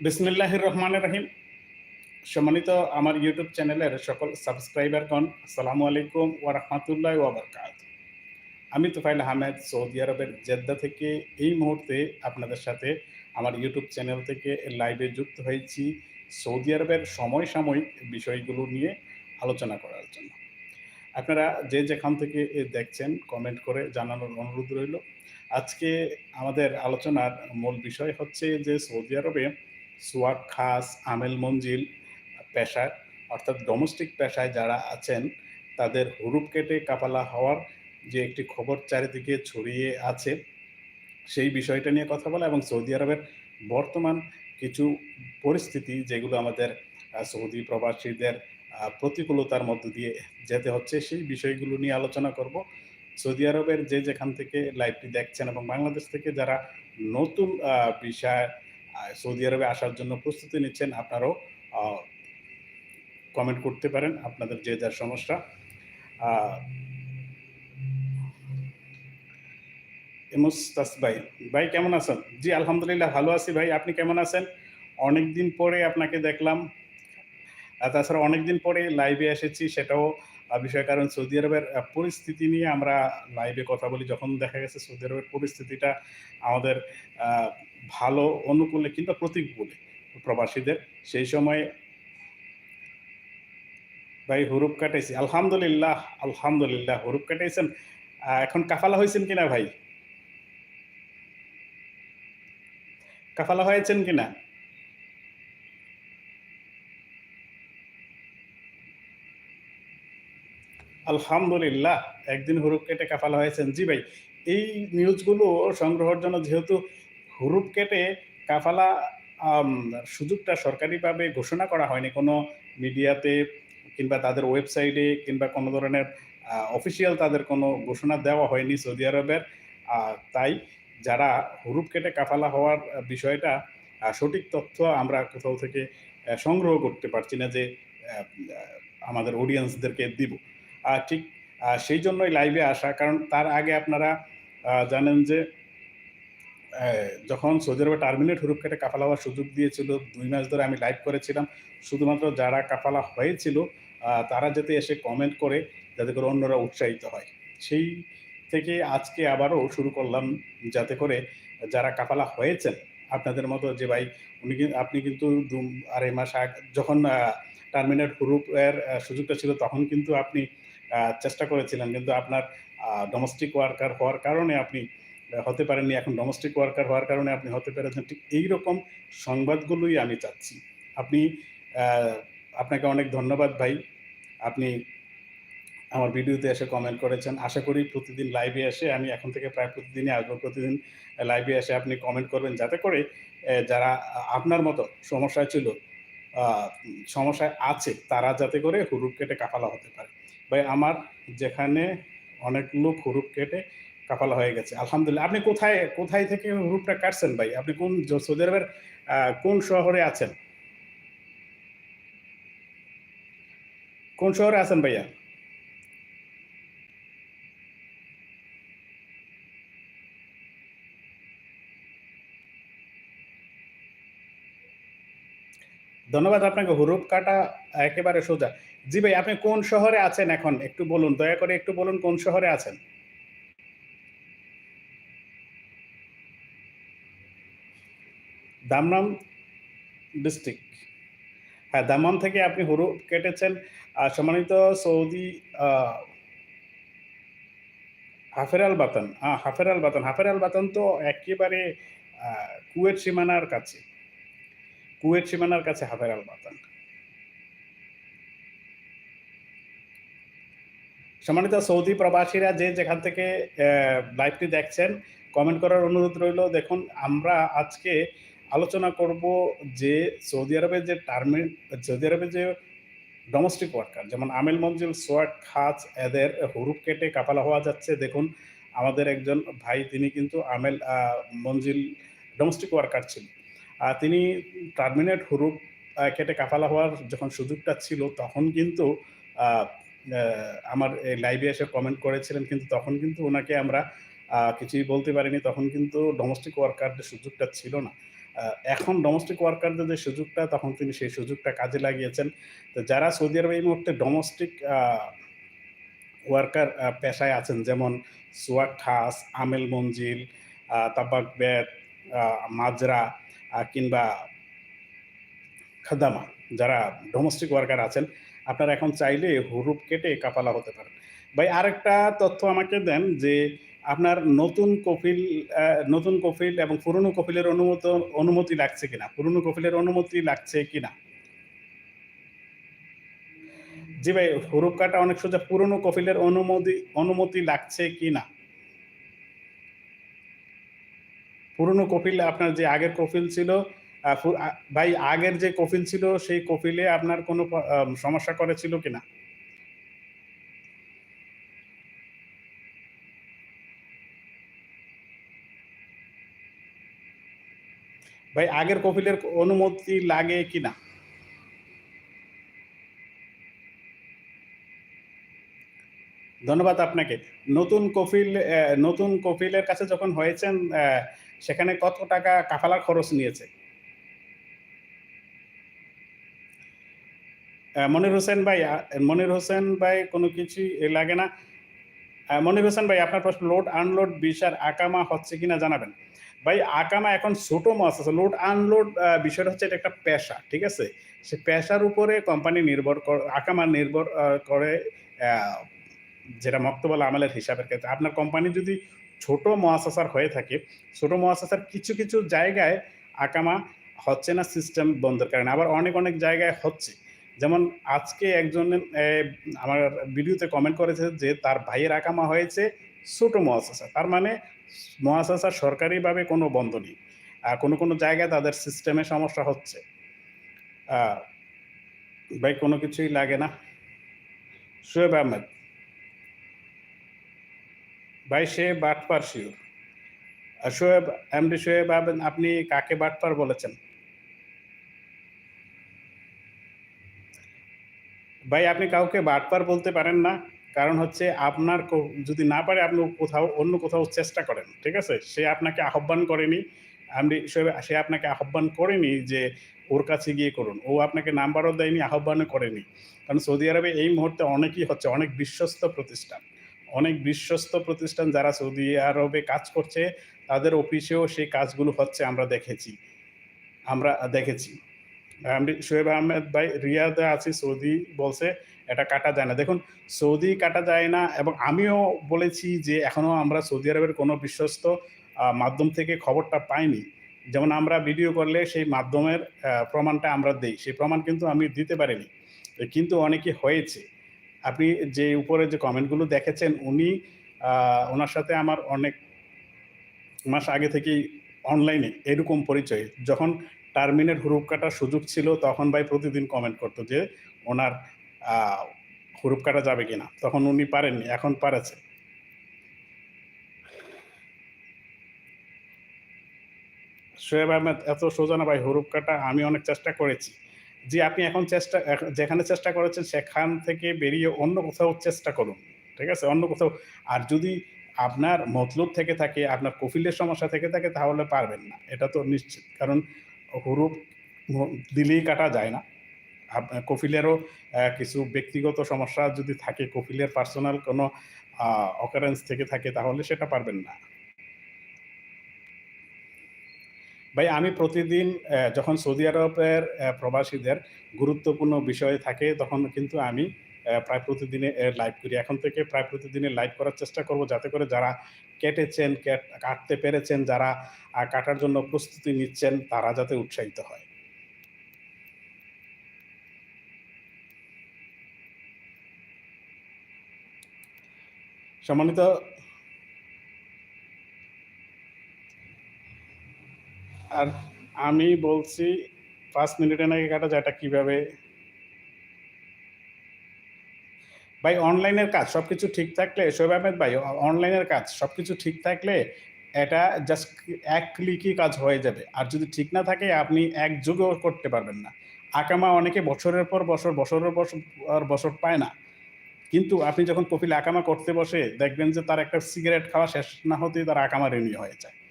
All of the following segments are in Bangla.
বিসমিল্লাহির রহমানির রহিম। সম্মানিত আমার ইউটিউব চ্যানেলের সকল সাবস্ক্রাইবারগণ, আসসালামু আলাইকুম ওয়া রাহমাতুল্লাহি ওয়া বারাকাতুহু। আমি তুফাইল আহমেদ, সৌদি আরবের জেদ্দা থেকে এই মুহূর্তে আপনাদের সাথে আমার ইউটিউব চ্যানেল থেকে লাইভে যুক্ত হয়েছি সৌদি আরবের সময় সাময়িক বিষয়গুলো নিয়ে আলোচনা করার জন্য। আপনারা যে যেখান থেকে দেখছেন, কমেন্ট করে জানানোর অনুরোধ রইল। আজকে আমাদের আলোচনার মূল বিষয় হচ্ছে যে সৌদি আরবে সোয়াক, খাস, আমেল, মঞ্জিল পেশায় অর্থাৎ ডোমেস্টিক পেশায় যারা আছেন, তাদের হুরুপ কেটে কাপালা হওয়ার যে একটি খবর চারিদিকে ছড়িয়ে আছে, সেই বিষয়টা নিয়ে কথা বলা এবং সৌদি আরবের বর্তমান কিছু পরিস্থিতি যেগুলো আমাদের সৌদি প্রবাসীদের প্রতিকূলতার মধ্য দিয়ে যেতে হচ্ছে, সেই বিষয়গুলো নিয়ে আলোচনা করব। সৌদি আরবের যে যেখান থেকে লাইভটি দেখছেন এবং বাংলাদেশ থেকে যারা নতুন বিষয় সৌদি আরবে আসার জন্য প্রস্তুতি নিচ্ছেন, আপনারাও কমেন্ট করতে পারেন আপনাদের যে যার সমস্যা। ভাই ভাই কেমন আছেন? জি, আলহামদুলিল্লাহ ভালো আছি ভাই, আপনি কেমন আছেন? অনেক দিন পরে আপনাকে দেখলাম। তাছাড়া অনেকদিন পরে লাইভে এসেছি, সেটাও বিষয় কারণ সৌদি আরবের পরিস্থিতি নিয়ে আমরা লাইভে কথা বলি, যখন দেখা গেছে সৌদি আরবের পরিস্থিতিটা আমাদের ভালো অনুকূলে কিংবা প্রতিকূলে প্রবাসীদের, সেই সময় ভাই হরুপ কাটাইছি। আলহামদুলিল্লাহ আলহামদুলিল্লাহ, হরুপ কাটাইছেন। এখন কাফালা হয়েছেন কিনা ভাই? কাফালা হয়েছেন কিনা? আলহামদুলিল্লাহ, একদিন হুরুপ কেটে কাফালা হয়েছেন। জি ভাই, এই নিউজগুলো সংগ্রহের জন্য যেহেতু হুরুপ কেটে কাফালা সুযোগটা সরকারিভাবে ঘোষণা করা হয়নি কোনো মিডিয়াতে কিংবা তাদের ওয়েবসাইটে কিংবা কোনো ধরনের অফিসিয়াল তাদের কোনো ঘোষণা দেওয়া হয়নি সৌদি আরবের। তাই যারা হুরুপ কেটে কাফালা হওয়ার বিষয়টা সঠিক তথ্য আমরা কোথাও থেকে সংগ্রহ করতে পারছি না যে আমাদের অডিয়েন্সদেরকে দিব। ঠিক সেই জন্যই লাইভে আসা। কারণ তার আগে আপনারা জানেন যে যখন সৌদি আরবে টার্মিনেট হুরুপ কেটে কাফালা হওয়ার সুযোগ দিয়েছিল, দুই মাস ধরে আমি লাইভ করেছিলাম। শুধুমাত্র যারা কাফালা হয়েছিল তারা যাতে এসে কমেন্ট করে, যাতে করে অন্যরা উৎসাহিত হয়। সেই থেকে আজকে আবারও শুরু করলাম, যাতে করে যারা কাফালা হয়েছেন, আপনাদের মতো যে ভাই, উনি আপনি কিন্তু দু আড়াই মাস আগে, যখন টার্মিনেট হুরুপের সুযোগটা ছিল, তখন কিন্তু আপনি চেষ্টা করেছিলেন, কিন্তু আপনার ডোমেস্টিক ওয়ার্কার হওয়ার কারণে আপনি হতে পারেননি। এখন ডোমেস্টিক ওয়ার্কার হওয়ার কারণে আপনি হতে পেরেছেন। ঠিক এই রকম সংবাদগুলোই আমি চাচ্ছি। আপনি আপনাকে অনেক ধন্যবাদ ভাই। আপনি আমার ভিডিওতে এসে কমেন্ট করেছেন। আশা করি প্রতিদিন লাইভে এসে আমি এখন থেকে প্রায় প্রতিদিনই আসব। প্রতিদিন লাইভে এসে আপনি কমেন্ট করবেন। যাতে করে যারা, আপনার মতো সমস্যায় ছিল সমস্যায় আছে, তারা যাতে করে হুরুপ কেটে কাফালা হতে পারে। ভাই, আমার যেখানে অনেক লোক হুরুপ কেটে কাপাল হয়ে গেছে। আলহামদুলিল্লাহ। আপনি কোথায় কোথায় থেকে হুরুপটা কাটছেন ভাই? আপনি কোন সৌদি আরবের কোন শহরে আছেন? কোন শহরে আছেন ভাইয়া? ধন্যবাদ আপনাকে, হুরুপ কাটা একেবারে সোজা। জি ভাই, আপনি কোন শহরে আছেন এখন? একটু বলুন, দয়া করে একটু বলুন কোন শহরে আছেন? Dammam district. হ্যাঁ দামাম থেকে আপনি হুরুপ কেটেছেন, আর সম্মানিত সৌদি হাফের আল বাতান। হ্যাঁ হাফের আল বাতান। হাফের আল বাতান তো একেবারে কুয়েত সীমানার কাছে। কুয়েত সীমানার কাছে হাফের আল বাতান সম্মানিত সৌদি প্রবাসীরা যে যেখান থেকে লাইভটি দেখছেন কমেন্ট করার অনুরোধ রইল দেখুন আমরা আজকে আলোচনা করব যে সৌদি আরবের যে টার্মি সৌদি আরবের যে ডোমেস্টিক ওয়ার্কার যেমন আমেল মঞ্জিল সোয়াক খাজ এদের হুরুপ কেটে কাপালা হওয়া যাচ্ছে। দেখুন আমাদের একজন ভাই তিনি কিন্তু আমেল মঞ্জিল ডোমেস্টিক ওয়ার্কার ছিল আহ, তিনি টার্মিনেট আহ, কেটে কাফালা হওয়ার যখন সুযোগটা ছিল তখন কিন্তু আমার লাইভে এসে কমেন্ট করেছিলেন কিন্তু তখন কিন্তু ওনাকে আমরা কিছুই বলতে পারিনি। তখন কিন্তু ডোমেস্টিক ওয়ার্কারদের সুযোগটা ছিল না। এখন ডোমেস্টিক ওয়ার্কারদের যে সুযোগটা তখন তিনি সেই সুযোগটা কাজে লাগিয়েছেন। তো যারা সৌদি আরবে এই মুহূর্তে ডোমেস্টিক ওয়ার্কার পেশায় আছেন যেমন সোয়াক খাস আমেল মঞ্জিল তাবাক বেদ মাজরা কিংবা খাদামা যারা ডোমেস্টিক ওয়ার্কার আছেন, আপনারা এখন চাইলে হুরুপ কেটে কাপালা হতে পারেন। ভাই, আরেকটা তথ্য আমাকে দেন যে আপনার নতুন কফিল নতুন কফিল এবং পুরনো কফিলের অনুমত, অনুমতি লাগছে কিনা? পুরনো কফিলের অনুমতি লাগছে কিনা? জি ভাই, হুরুপ কাটা অনেক সোজা। পুরনো কফিলের অনুমতি অনুমতি লাগছে কিনা? পুরনো কফিল আপনার যে আগের কফিল ছিল ভাই, আগের যে কফিল ছিল, সেই কফিলে আপনার কোনো সমস্যা করেছিল কিনা ভাই, আগের কফিলের অনুমতি লাগে কিনা ধন্যবাদ আপনাকে। নতুন কফিল নতুন কফিলের কাছে যখন হয়েছেন সেখানে কত টাকা কাফালার খরচ নিয়েছে? মনির হোসেন ভাই মনির হোসেন ভাই, কোনো কিছুই লাগে না। মনির হোসেন ভাই, আপনার প্রশ্ন, লোড আনলোড বিষয়ের আকামা হচ্ছে কিনা জানাবেন। ভাই, আকামা এখন ছোট মাছ আছে। লোড আনলোড বিষয়টা হচ্ছে এটা একটা পেশা, ঠিক আছে? সে পেশার উপরে কোম্পানি নির্ভর আকামা নির্ভর করে যেটা মক্তবল আমলের হিসাবের ক্ষেত্রে। আপনার কোম্পানি যদি ছোট মহাসাসার হয়ে থাকে, ছোট মহাসাসার কিছু কিছু জায়গায় আকামা হচ্ছে না, সিস্টেম বন্ধের কারণে। আবার অনেক অনেক জায়গায় হচ্ছে। যেমন আজকে একজন আমার ভিডিওতে কমেন্ট করেছে যে তার ভাইয়ের আকামা হয়েছে ছোট মহাসাসা তার মানে মহাসাসা সরকারিভাবে কোনো বন্ধ নেই। কোনো কোনো জায়গায় তাদের সিস্টেমে সমস্যা হচ্ছে। ভাই, কোনো কিছুই লাগে না। শোয়েব আহমেদ। ভাই সে বাটপার শিওর শোয়েব এমডি শোয়েব আপনি কাকে বাটপার বলেছেন? ভাই, আপনি কাউকে বাটপার বলতে পারেন না। কারণ হচ্ছে আপনার যদি না পারে, আপনি কোথাও, অন্য কোথাও চেষ্টা করেন, ঠিক আছে? সে আপনাকে আহ্বান করেনি। আমি সে আপনাকে আহ্বান করেনি যে ওর কাছে গিয়ে করুন। ও আপনাকে নাম্বারও দেয়নি, আহ্বানও করেনি। কারণ সৌদি আরবে এই মুহূর্তে অনেকই হচ্ছে, অনেক বিশ্বস্ত প্রতিষ্ঠান। অনেক বিশ্বস্ত প্রতিষ্ঠান যারা সৌদি আরবে কাজ করছে, তাদের অফিসেও সেই কাজগুলো হচ্ছে আমরা দেখেছি। আমরা দেখেছি। আমি শোয়েব আহমেদ ভাই, রিয়াদে আছি, সৌদি বলছে, এটা কাটা যায় না। দেখুন, সৌদি কাটা যায় না এবং আমিও বলেছি যে এখনও আমরা সৌদি আরবের কোনো বিশ্বস্ত মাধ্যম থেকে খবরটা পাইনি। যেমন আমরা ভিডিও করলে সেই মাধ্যমের প্রমাণটা আমরা দেই। সেই প্রমাণ কিন্তু আমি দিতে পারিনি। কিন্তু অনেকে হয়েছে। আপনি যে উপরে যে কমেন্টগুলো দেখেছেন, উনি ওনার সাথে আমার অনেক মাস আগে থেকেই অনলাইনে এরকম পরিচয়। যখন টার্মিনেট হুরুপ কাটার সুযোগ ছিল, তখন ভাই প্রতিদিন কমেন্ট করতো যে, ওনার হুরুপ কাটা যাবে কিনা? তখন উনি পারেননি, এখন পারেছে। শোয়েব আহমেদ, এত সোজা না ভাই, হুরুপ কাটা আমি অনেক চেষ্টা করেছি। যে আপনি এখন চেষ্টা যেখানে চেষ্টা করেছেন সেখান থেকে বেরিয়ে অন্য কোথাও চেষ্টা করুন, ঠিক আছে? অন্য কোথাও। আর যদি আপনার মতলব থেকে থাকে, আপনার কফিলের সমস্যা থেকে থাকে, তাহলে পারবেন না। এটা তো নিশ্চিত। কারণ হুরুপ দিলেই কাটা যায় না। কফিলেরও কিছু ব্যক্তিগত সমস্যা যদি থাকে, কফিলের পার্সোনাল কোনো অকারেন্স থেকে থাকে, তাহলে সেটা পারবেন না। ভাই, আমি প্রতিদিন যখন সৌদি আরবের প্রবাসীদের গুরুত্বপূর্ণ বিষয় থাকে, তখন কিন্তু আমি প্রায় প্রতিদিনে লাইভ করি। এখন থেকে প্রায় প্রতিদিনে লাইভ করার চেষ্টা করব যাতে করে যারা কেটেছেন কাটতে পেরেছেন, যারা কাটার জন্য প্রস্তুতি নিচ্ছেন, তারা যাতে উৎসাহিত হয়। সম্মানিত আর আমি বলছি, পাঁচ মিনিটে নাকি কাটা যায়, এটা কীভাবে? ভাই, অনলাইনের কাজ সব কিছু ঠিক থাকলে শোয়েব আহমেদ ভাই, অনলাইনের কাজ সব কিছু ঠিক থাকলে, এটা জাস্ট এক ক্লিকই কাজ হয়ে যাবে। আর যদি ঠিক না থাকে, আপনি এক যুগেও করতে পারবেন না। আকামা অনেকে বছরের পর বছর, বছরের বছর বছর পায় না। কিন্তু আপনি যখন কপিল আকামা করতে বসে, দেখবেন যে তার একটা সিগারেট খাওয়া শেষ না হতেই তার আকামা রেনি হয়ে যায়।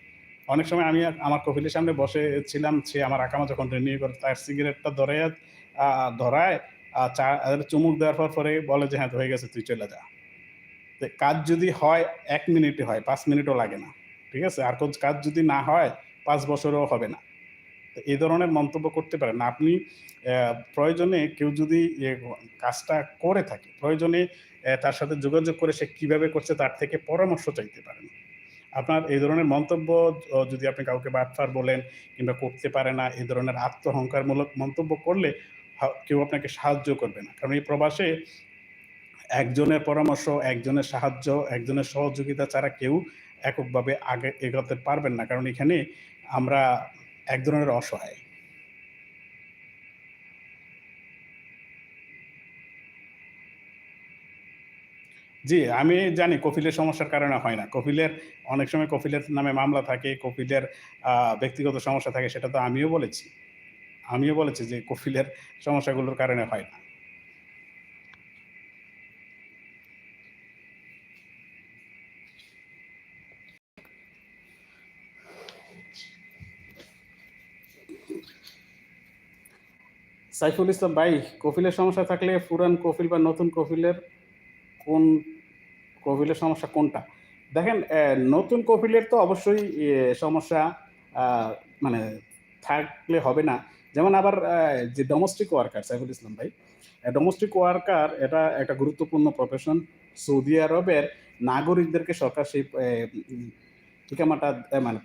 অনেক সময় আমি আমার কফিলের সামনে বসে ছিলাম, সে আমার আকামা যখন রিনিউ করে তার সিগারেটটা ধরে ধরায় আর চা চুমুক দেওয়ার পর পরে বলে যে হ্যাঁ হয়ে গেছে, তুই চলে যা। তো কাজ যদি হয়, এক মিনিটে হয়, পাঁচ মিনিটও লাগে না, ঠিক আছে? আর কোন কাজ যদি না হয়, পাঁচ বছরও হবে না। এই ধরনের মন্তব্য করতে পারেন। আপনি প্রয়োজনে কেউ যদি কাজটা করে থাকে, প্রয়োজনে তার সাথে যোগাযোগ করে সে কীভাবে করছে, তার থেকে পরামর্শ চাইতে পারেন। আপনার এই ধরনের মন্তব্য যদি আপনি কাউকে বাটফার বলেন কিংবা করতে পারে না, এই ধরনের আত্মহংকারমূলক মন্তব্য করলে কেউ আপনাকে সাহায্য করবে না। কারণ এই প্রবাসে একজনের পরামর্শ, একজনের সাহায্য, একজনের সহযোগিতা ছাড়া কেউ এককভাবে আগে এগোতে পারবেন না। কারণ এখানে আমরা এক ধরনের অসহায়। জি, আমি জানি কপিলের সমস্যার কারণে হয় না। কপিলের অনেক সময় কপিলের নামে মামলা থাকে কপিলের ব্যক্তিগত সমস্যা থাকে, সেটা তো আমিও বলেছি। আমিও বলেছি যে কপিলের সমস্যাগুলোর কারণে হয় না। সাইফুল ইসলাম ভাই কপিলের সমস্যা থাকলে পুরান কপিল বা নতুন কপিলের কোন কপিলের সমস্যা কোনটা? দেখেন নতুন কপিলের তো অবশ্যই সমস্যা মানে থাকলে হবে না। যেমন আবার যে ডোমেস্টিক ওয়ার্কার সাইফুল ইসলাম ভাই ডোমেস্টিক ওয়ার্কার এটা একটা গুরুত্বপূর্ণ প্রফেশন সৌদি আরবের নাগরিকদেরকে সরকার সেই ঠিকামাটা মানে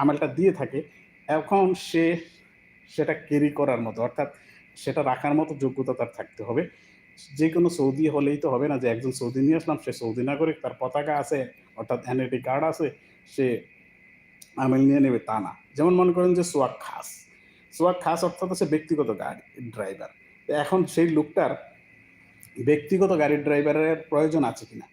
আমেলটা দিয়ে থাকে। এখন সে, সেটা ক্যারি করার মতো, অর্থাৎ সেটা রাখার মতো যোগ্যতা তার থাকতে হবে। যে কোনো সৌদি হলেই তো হবে না যে একজন সৌদি নিয়ে আসলাম, সে সৌদি নাগরিক, তার পতাকা আছে, অর্থাৎ এনআইডি কার্ড আছে, সে আমেল নিয়ে নেবে, তা না। যেমন মনে করেন যে সোয়াক খাস। সোয়াক খাস অর্থাৎ হচ্ছে ব্যক্তিগত গাড়ি, ড্রাইভার। তো এখন সেই লোকটার ব্যক্তিগত গাড়ির ড্রাইভারের প্রয়োজন আছে কিনা?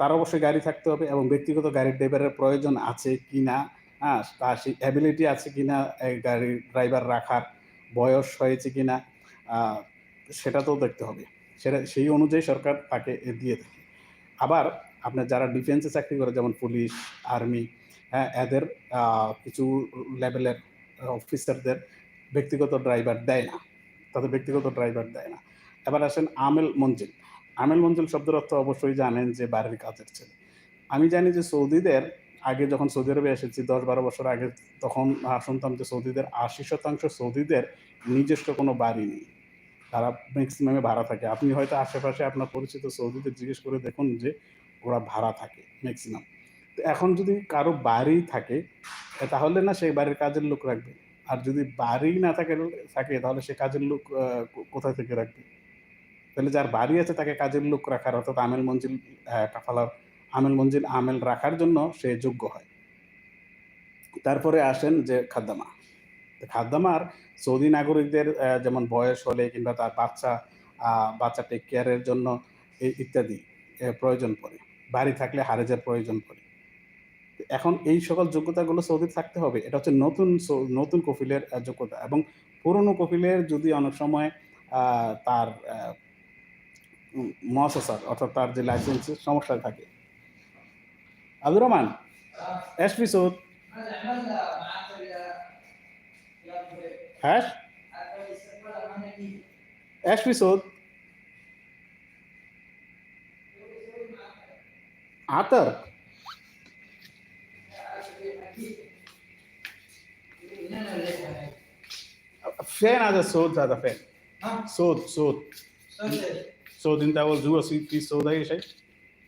তার অবশ্যই গাড়ি থাকতে হবে এবং ব্যক্তিগত গাড়ির ড্রাইভারের প্রয়োজন আছে কিনা? হ্যাঁ তার সেই অ্যাবিলিটি আছে কি না গাড়ির ড্রাইভার রাখার বয়স হয়েছে কি না সেটা তো দেখতে হবে। সেটা সেই অনুযায়ী সরকার তাকে দিয়ে থাকে। আবার আপনার যারা ডিফেন্সে চাকরি করে, যেমন পুলিশ আর্মি হ্যাঁ এদের কিছু লেভেলের অফিসারদের ব্যক্তিগত ড্রাইভার দেয় না। তাদের ব্যক্তিগত ড্রাইভার দেয় না। এবার আসেন আমেল মঞ্জিল। আমেল মঞ্জিল শব্দের অর্থ অবশ্যই জানেন যে বাড়ির কাজের ছেলে। আমি জানি যে সৌদিদের, আগে যখন সৌদি আরবে এসেছি দশ বারো বছর আগে তখন শুনতাম যে সৌদিদের আশি শতাংশ সৌদিদের নিজস্ব কোনো বাড়ি নেই। তারা ম্যাক্সিমামে ভাড়া থাকে। আপনি হয়তো আশেপাশে আপনার পরিচিত সৌদিদের জিজ্ঞেস করে দেখুন যে ওরা ভাড়া থাকে ম্যাক্সিমাম তো এখন যদি কারও বাড়ি থাকে তাহলে না সেই বাড়ির কাজের লোক রাখবে। আর যদি বাড়ি না থাকে থাকে তাহলে সে কাজের লোক আহ, কো- কোথায় থেকে রাখবে? তাহলে যার বাড়ি আছে তাকে কাজের লোক রাখার অর্থাৎ আমেল মঞ্জিল কাফালার আমেল মঞ্জিল আমেল রাখার জন্য সে যোগ্য হয়। তারপরে আসেন যে খাদ্দামা। তো খাদ্দামার সৌদি নাগরিকদের যেমন বয়স হলে কিংবা তার বাচ্চা বাচ্চা টেক কেয়ারের জন্য ইত্যাদি প্রয়োজন পড়ে। বাড়ি থাকলে হারেজের প্রয়োজন পড়ে। এখন এই সকল যোগ্যতাগুলো সৌদি থাকতে হবে। এটা হচ্ছে নতুন নতুন কফিলের যোগ্যতা। এবং পুরনো কফিলের যদি অনেক সময় তার মহাসার অর্থাৎ তার যে লাইসেন্সের সমস্যা থাকে। আব্দুর রহমান এসপি সৌদ Ash? Ash episode. Arthur. Fan as a soul, as a fan. Soul, soul. So then that was who a sweet piece so that is.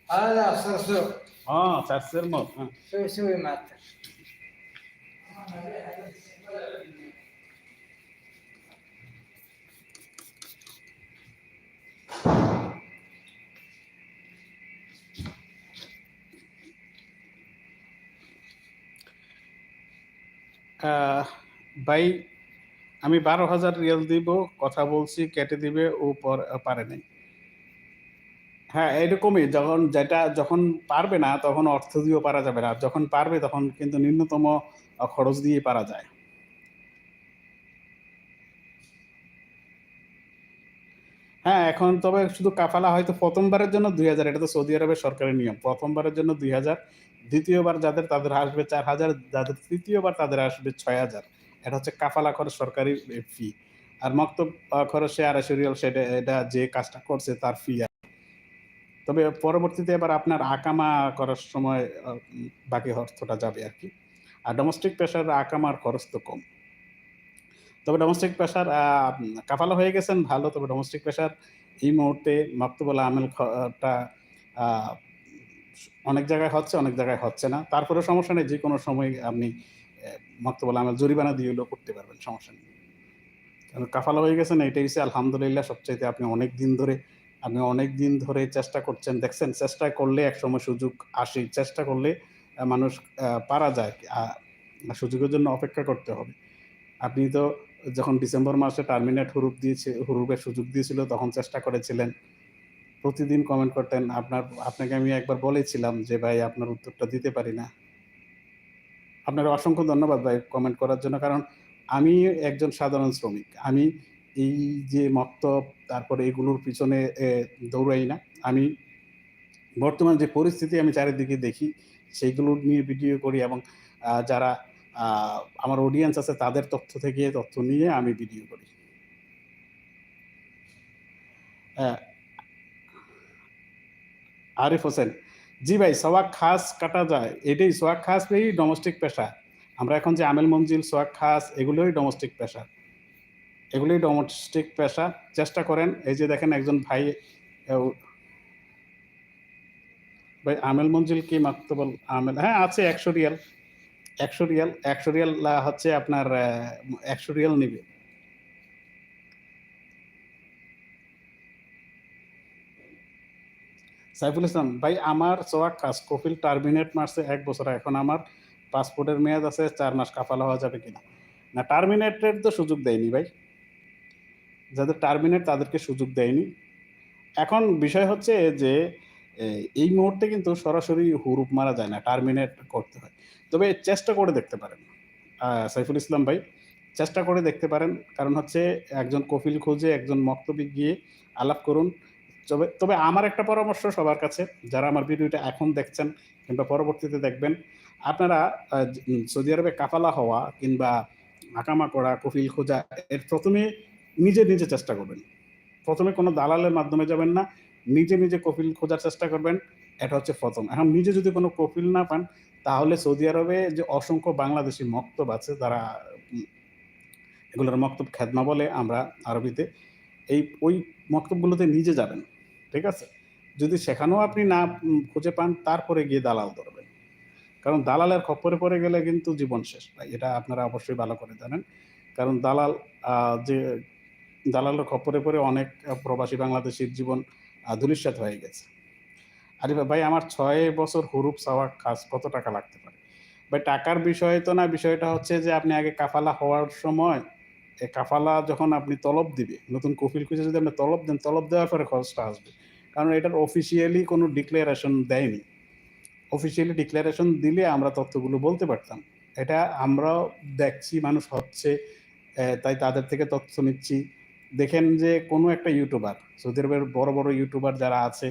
Ah, so so. Ah, that's the mouth. So so matter. ভাই, আমি বারো হাজার রিয়াল দিব, কথা বলছি, কেটে দিবে, ও পর- নাই। হ্যাঁ এরকমই, যখন যেটা, যখন পারবে না, তখন অর্থ দিয়েও পারা যাবে না। যখন পারবে, তখন কিন্তু ন্যূনতম খরচ দিয়ে পারা যায়। হ্যাঁ এখন তবে শুধু কাফালা, হয়তো প্রথমবারের জন্য দুই হাজার, এটা তো সৌদি আরবের সরকারের নিয়ম। প্রথমবারের জন্য দুই হাজার দ্বিতীয়বার যাদের তাদের আসবে চার হাজার যাদের তৃতীয়বার তাদের আসবে ছয় হাজার। এটা হচ্ছে কাফালা খরচ সরকারি ফি আর মক্তব আহ, খরচ সে আড়াইশো রিয়াল সেটা এটা যে কাজটা করছে তার ফি তবে পরবর্তীতে এবার আপনার আকামা করার সময় বাকি অর্থটা যাবে আর কি। আর ডোমেস্টিক পেশার আকামার খরচ তো কম। তবে ডোমেস্টিক পেশার কাফালা হয়ে গেছেন ভালো। তবে ডোমেস্টিক পেশার এই মুহূর্তে মাকতুবুল আমেলটা অনেক জায়গায় হচ্ছে, অনেক জায়গায় হচ্ছে না। তারপরে সমস্যা নেই যে কোনো সময় আপনি মাকতুবুল আমেল জরিমানা দিয়ে হলেও করতে পারবেন, সমস্যা নেই। কারণ কাফালা হয়ে গেছেন, এটাই হচ্ছে আলহামদুলিল্লাহ, সবচাইতে আপনি অনেক দিন ধরে, আপনি অনেক দিন ধরে চেষ্টা করছেন, দেখছেন, চেষ্টা করলে এক সময় সুযোগ আসে, চেষ্টা করলে মানুষ পারা যায় সুযোগের জন্য অপেক্ষা করতে হবে। আপনি তো যখন ডিসেম্বর মাসে টার্মিনেট হুরুপ দিয়েছে, হুরুপের সুযোগ দিয়েছিল, তখন চেষ্টা করেছিলেন প্রতিদিন কমেন্ট করতেন। আপনার আপনাকে আমি একবার বলেছিলাম যে ভাই আপনার উত্তরটা দিতে পারি না। আপনার অসংখ্য ধন্যবাদ ভাই কমেন্ট করার জন্য। কারণ আমি একজন সাধারণ শ্রমিক। আমি এই যে মক্তব তারপরে এগুলোর পিছনে দৌড়াই না। আমি বর্তমান যে পরিস্থিতি আমি চারিদিকে দেখি। সেইগুলো নিয়ে ভিডিও করি এবং যারা আমার অডিয়েন্স আছে তাদের তথ্য থেকে তথ্য নিয়ে আমি ভিডিও করি। আহ, আরিফ হোসেন, জি ভাই সোয়াক খাস কাটা যায়, এটাই সোয়াক খাস এই ডোমেস্টিক পেশা আমরা এখন যে আমেল মঞ্জিল সোয়াক খাস, এগুলোই ডোমেস্টিক পেশা এগুলোই ডোমেস্টিক পেশা চেষ্টা করেন, এই যে দেখেন একজন ভাই ভাই, আমেল মঞ্জিল কি মাকতবল আমেল হ্যাঁ আছে একশো রিয়াল একশো রিয়াল একশো রিয়াল হচ্ছে আপনার একশো রিয়াল নিবে। সাইফুল ইসলাম, ভাই, আমার সোয়াক কাজ কপিল টার্মিনেট মারছে এক বছর, এখন আমার পাসপোর্টের মেয়াদ আছে চার মাস, কাফালা হওয়া যাবে কিনা? না, টার্মিনেটের তো সুযোগ দেয়নি ভাই। যাদের টার্মিনেট, তাদেরকে সুযোগ দেয়নি। এখন বিষয় হচ্ছে যে এই মুহূর্তে কিন্তু সরাসরি হুরুপ মারা যায় না, টার্মিনেট করতে হয়। তবে চেষ্টা করে দেখতে পারেন সাইফুল ইসলাম ভাই, চেষ্টা করে দেখতে পারেন। কারণ হচ্ছে একজন কফিল খুঁজে, একজন মক্তবিক গিয়ে আলাপ করুন। তবে তবে আমার একটা পরামর্শ সবার কাছে, যারা আমার ভিডিওটা এখন দেখছেন কিংবা পরবর্তীতে দেখবেন, আপনারা সৌদি আরবে কাফালা হওয়া কিংবা আকামা করা, কফিল খোঁজা, এর প্রথমে নিজে নিজে চেষ্টা করবেন। প্রথমে কোনো দালালের মাধ্যমে যাবেন না, নিজে নিজে কফিল খোঁজার চেষ্টা করবেন, এটা হচ্ছে প্রথম। এখন নিজে যদি কোনো কফিল না পান, তাহলে সৌদি আরবে যে অসংখ্য বাংলাদেশি মক্তব আছে তারা এগুলোর মক্তব খেদমা বলে আমরা আরবিতে, এই, ওই মক্তবগুলোতে নিজে যাবেন। ঠিক আছে? যদি সেখানেও আপনি না খুঁজে পান তারপরে গিয়ে দালাল ধরবেন। কারণ দালালের খপ্পরে পড়ে গেলে কিন্তু জীবন শেষ। ভাই এটা আপনারা অবশ্যই ভালো করে জানেন। কারণ দালাল যে দালালের খপ্পরে পড়ে অনেক প্রবাসী বাংলাদেশির জীবন আহ, ধূলিসাৎ হয়ে গেছে। আরে ভাই আমার ছয় বছর হুরুপ সাওয়া কাজ কত টাকা লাগতে পারে? ভাই টাকার বিষয় তো না বিষয়টা হচ্ছে যে আপনি আগে কাফালা হওয়ার সময় কাফালা যখন আপনি তলব দিবে, নতুন কফিল খুঁজে যদি আপনি তলব দেন, তলব দেওয়ার পরে খরচটা আসবে। কারণ এটার অফিসিয়ালি কোনো ডিক্লারেশন দেয়নি। অফিসিয়ালি ডিক্লারেশন দিলে আমরা তথ্যগুলো বলতে পারতাম। এটা আমরাও দেখছি, মানুষ হচ্ছে তাই তাদের থেকে তথ্য নিচ্ছি। দেখেন যে কোনো একটা ইউটিউবার সৌদি আরবের বড় বড় ইউটিউবার যারা আছে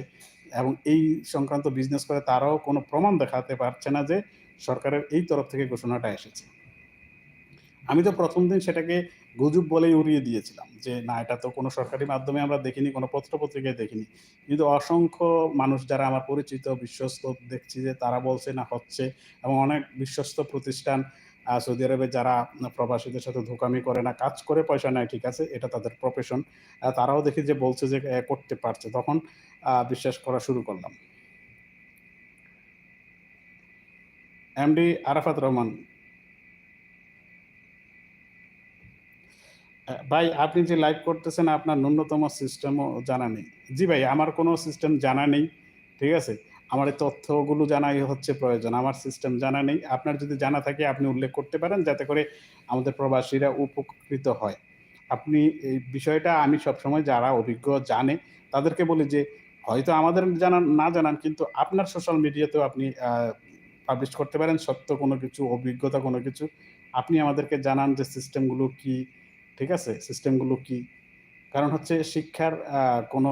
এবং এই সংক্রান্ত বিজনেস করে, তারাও কোনো প্রমাণ দেখাতে পারছে না যে সরকারের এই তরফ থেকে ঘোষণাটা এসেছে। আমি তো প্রথম দিন সেটাকে গুজব বলেই উড়িয়ে দিয়েছিলাম যে, না, এটা তো কোনো সরকারি মাধ্যমে আমরা দেখিনি, কোনো পত্রপত্রিকায় দেখিনি। কিন্তু অসংখ্য মানুষ যারা আমার পরিচিত বিশ্বস্ত দেখছি যে, তারা বলছে, না, হচ্ছে। এবং অনেক বিশ্বস্ত প্রতিষ্ঠান সৌদি আরবে যারা প্রবাসীদের সাথে ধোকামি করে না, কাজ করে পয়সা নেয়, ঠিক আছে, এটা তাদের প্রফেশন তারাও দেখি যে, বলছে যে করতে পারছে। তখন বিশ্বাস করা শুরু করলাম। এমডি আরাফাত রহমান আহ, ভাই, আপনি যে লাইভ করতেছেন, আপনার ন্যূনতম সিস্টেমও জানা নেই। জি ভাই, আমার কোনো সিস্টেম জানা নেই, ঠিক আছে? আমার এই তথ্যগুলো জানাই হচ্ছে প্রয়োজন। আমার সিস্টেম জানা নেই। আপনার যদি জানা থাকে, আপনি উল্লেখ করতে পারেন, যাতে করে আমাদের প্রবাসীরা উপকৃত হয়। আপনি এই বিষয়টা আমি সবসময় যারা অভিজ্ঞ জানে, তাদেরকে বলি যে, হয়তো আমাদের জানান না জানান, কিন্তু আপনার সোশ্যাল মিডিয়াতেও আপনি পাবলিশ করতে পারেন। সত্য কোনো কিছু, অভিজ্ঞতা কোনো কিছু। আপনি আমাদেরকে জানান যে সিস্টেমগুলো কি ঠিক আছে? সিস্টেমগুলো কি? কারণ হচ্ছে শিক্ষার কোনো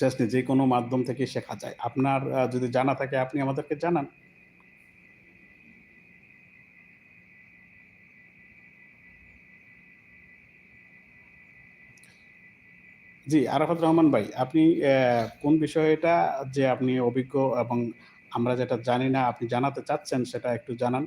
শেষ নেই, যে কোনো মাধ্যম থেকে শেখা যায়। আপনার যদি জানা থাকে, আপনি আমাদেরকে জানান। জি, আরাফাত রহমান ভাই, আপনি কোন বিষয়টা যে আপনি অভিজ্ঞ এবং আমরা যেটা জানি না, আপনি জানাতে চাচ্ছেন, সেটা একটু জানান।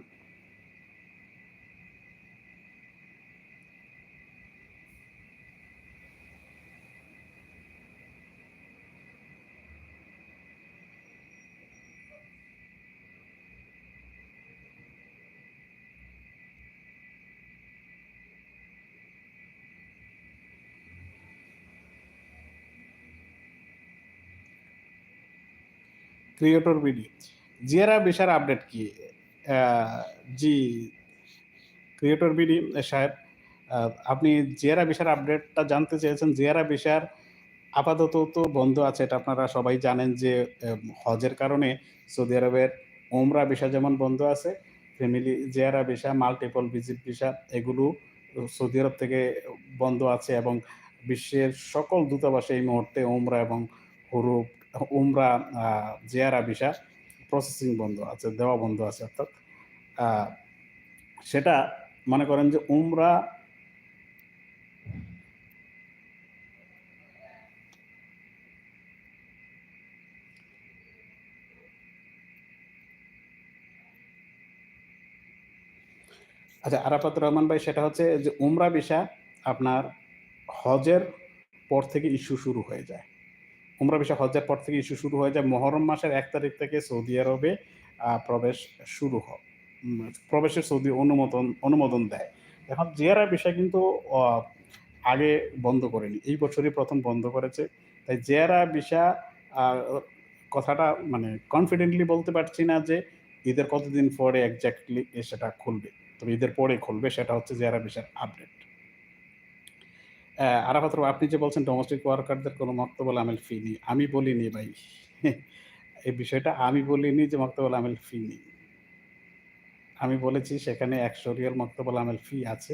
Creator BD. জিয়ারা ভিসার আপডেট কি? জি, ক্রিয়েটর বিডি সাহেব আপনি জিয়ারা বিশার আপডেটটা জানতে চেয়েছেন। জিয়ারা ভিসার আপাতত তো বন্ধ আছে। এটা আপনারা সবাই জানেন যে হজের কারণে সৌদি আরবের ওমরা ভিসা যেমন বন্ধ আছে, ফ্যামিলি জিয়ারা ভিসা, মাল্টিপল ভিজিট ভিসা এগুলো সৌদি আরব থেকে বন্ধ আছে এবং বিশ্বের সকল দূতাবাসে এই মুহূর্তে ওমরা এবং হুরুপ উমরা জিয়ারা ভিসা প্রসেসিং বন্ধ আছে, দেওয়া বন্ধ আছে অর্থাৎ সেটা মনে করেন যে উমরা আচ্ছা আরাফাত রহমান ভাই সেটা হচ্ছে যে উমরা ভিসা আপনার হজের পর থেকে ইস্যু শুরু হয়ে যায়। উমরা ভিসা হজের পর থেকে ইস্যু শুরু হয়ে যায়। মুহররম মাসের এক তারিখ থেকে সৌদি আরবে প্রবেশ শুরু হয়। প্রবেশের সৌদি অনুমোদন অনুমোদন দেয়। এখন জিয়ারা ভিসা কিন্তু আগে বন্ধ করেনি। এই বছরই প্রথম বন্ধ করেছে। তাই জিয়ারা আ কথাটা মানে কনফিডেন্টলি বলতে পারছি না যে ঈদের কতদিন পরে এক্সাক্টলি এ সেটা খুলবে। তবে ঈদের পরে খুলবে, সেটা হচ্ছে জিয়ারা ভিসার আপডেট। আরাফাত আপনি যে বলছেন ডোমেস্টিক ওয়ার্কারদের কোনো মক্তবুল আমেল ফি নেই। আমি বলিনি ভাই। এই বিষয়টা আমি বলিনি যে মক্তবল আমেল ফি নেই। আমি বলেছি সেখানে ১০০ রিয়াল মক্তবুল আমেল ফি আছে।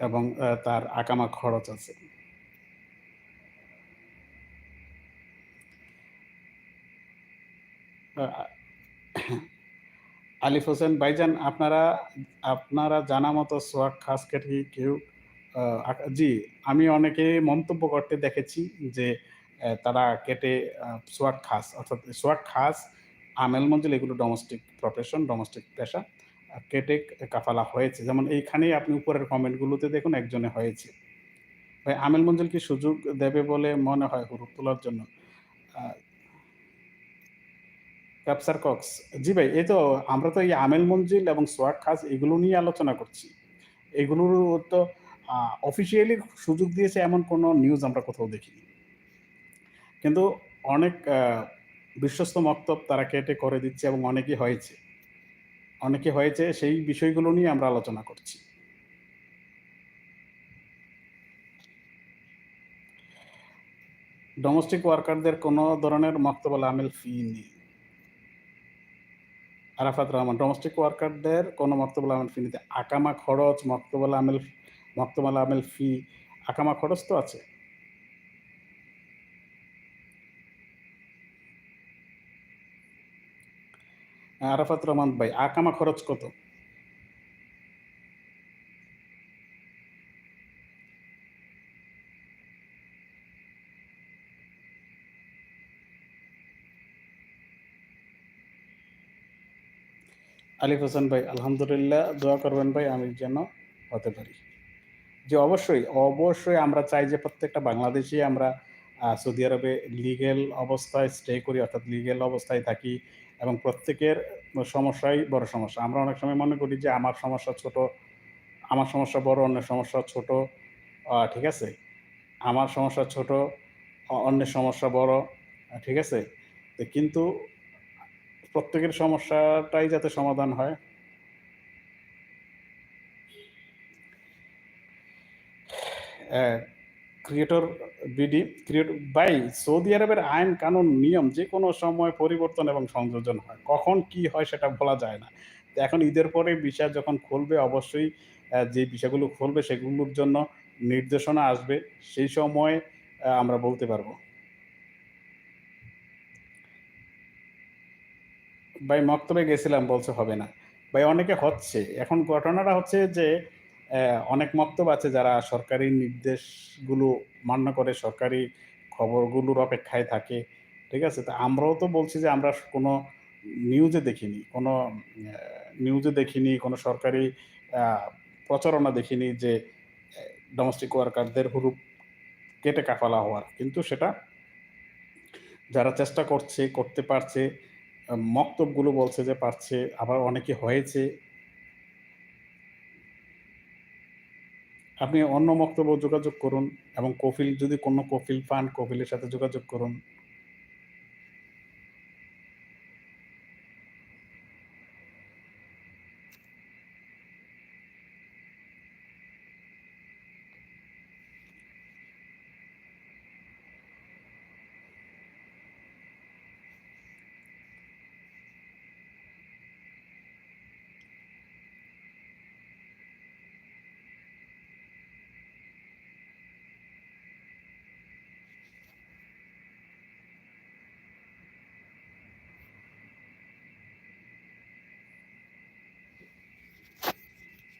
এবং তার আকামা খরচ আছে। আ আলিফ হোসেন ভাইজান আপনারা আপনারা জানা মতো সোয়াগ খাসকে কি কেউ জি, আমি অনেকে মন্তব্য করতে দেখেছি যে তারা কেটে আ সোয়াগ খাস অর্থাৎ সোয়াগ খাস, আমেল মঞ্জিল এগুলো ডোমেস্টিক প্রফেশন, ডোমেস্টিক পেশা। কেটে কাফালা হয়েছে। যেমন এইখানেই আপনি উপরের কমেন্টগুলোতে দেখুন একজনে হয়েছে। ভাই আমেল মঞ্জিল কি সুযোগ দেবে বলে মনে হয় হুরুপ তোলার জন্য? Capture Cox. জি ভাই, এই তো আমরা তো এই আমেল মঞ্জিল এবং সোয়াগ খাস এগুলো নিয়ে আলোচনা করছি। এগুলোর তো অফিসিয়ালি সুযোগ দিয়েছে এমন কোনো নিউজ আমরা কোথাও দেখিনি। কিন্তু অনেক বিশ্বস্ত মক্তব তারা কেটে করে দিচ্ছে এবং অনেকেই হয়েছে। অনেকে হয়েছে সেই বিষয়গুলো নিয়ে আমরা আলোচনা করছি। ডোমেস্টিক ওয়ার্কারদের কোনো ধরনের মক্তবুল আমেল ফি নেই। আরাফাত রহমান ডোমেস্টিক ওয়ার্কারদের কোনো মক্তবুল আমেল ফি নিতে আকামা খরচ, মক্তবুল আমেল মক্তবুল আমেল ফি, আকামা খরচ তো আছে। আরাফাত রহমান ভাই, আকামা খরচ কত? আলিফ হোসেন ভাই, আলহামদুলিল্লাহ দোয়া করবেন ভাই আমি যেন হতে পারি। যে অবশ্যই, অবশ্যই আমরা চাই যে প্রত্যেকটা বাংলাদেশী আমরা সৌদি আরবে লিগ্যাল অবস্থায় স্টে করি অর্থাৎ লিগেল অবস্থায় থাকি এবং প্রত্যেকের সমস্যাই বড় সমস্যা। আমরা অনেক সময় মনে করি যে আমার সমস্যা ছোট, আমার সমস্যা বড়, অন্যের সমস্যা ছোট। ঠিক আছে? আমার সমস্যা ছোট, অন্যের সমস্যা বড়। ঠিক আছে? কিন্তু প্রত্যেকের সমস্যাটাই যাতে সমাধান হয়। Creator BD create by Saudi আরবের আইন কানুন নিয়ম যে কোনো সময় পরিবর্তন এবং সংযোজন হয়। কখন কি হয় সেটা বলা যায় না। এখন ঈদের পরে বিষয় যখন খুলবে, অবশ্যই যে বিষয়গুলো খুলবে সেগুলোর জন্য নির্দেশনা আসবে। সেই সময় আমরা বলতে পারব। ভাই মক্তবে গেছিলাম বলছে হবে না। ভাই অনেকে হচ্ছে। এখন ঘটনাটা হচ্ছে যে অনেক মক্তব আছে যারা সরকারি নির্দেশগুলো মান্য করে, সরকারি খবরগুলোর অপেক্ষায় থাকে, ঠিক আছে তো আমরাও তো বলছি যে আমরা কোনো নিউজে দেখিনি, কোনো নিউজে দেখিনি, কোনো সরকারি প্রচারণা দেখিনি যে ডোমেস্টিক ওয়ার্কারদের হুরুপ কেটে কাফালা হওয়ার কিন্তু সেটা যারা চেষ্টা করছে, করতে পারছে মক্তবগুলো বলছে যে পারছে, আবার অনেকে হয়েছে। আপনি অন্য মক্তব্য যোগাযোগ করুন এবং কফিল, যদি কোনো কফিল পান, কফিলের সাথে যোগাযোগ করুন।